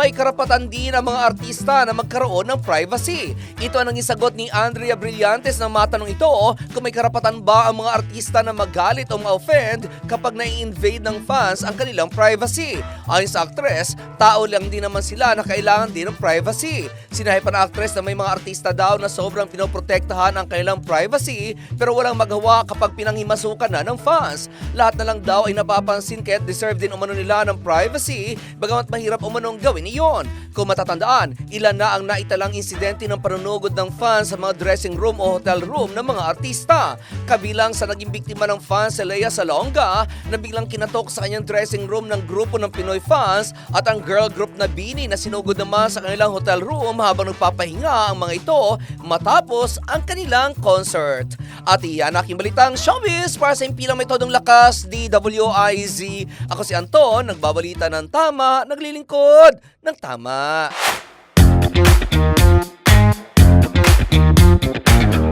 may karapatan din ang mga artista na magkaroon ng privacy. Ito ang naging ni Andrea Brillantes na matanong ito kung may karapatan ba ang mga artista na magalit o ma-offend kapag nai-invade ng fans ang kanilang privacy. Ayon sa actress, tao lang din naman sila na kailangan din ng privacy. Sinabi pa ng actress na may mga artista daw na sobrang pinoprotektahan ang kanilang privacy pero walang magawa kapag pinanghimasukan na ng fans. Lahat na lang daw ay napapansin kaya't deserve din umano nila ng privacy bagamat mahirap umanong gawin iyon. Kung matatandaan, ilan na ang naitalang insidente ng panunugod ng fans sa mga dressing room o hotel room ng mga artista. Kabilang sa naging biktima ng fans si Lea Salonga na biglang kinatok sa kanyang dressing room ng grupo ng Pinoy fans at ang girl group na Bini na sinugod naman sa kanilang hotel room habang nagpapahinga ang mga ito matapos ang kanilang concert. At iyan aking balitang showbiz para sa impilang may todong lakas, DWIZ. Ako si Anton, nagbabalita ng tama, naglilingkod ng tama.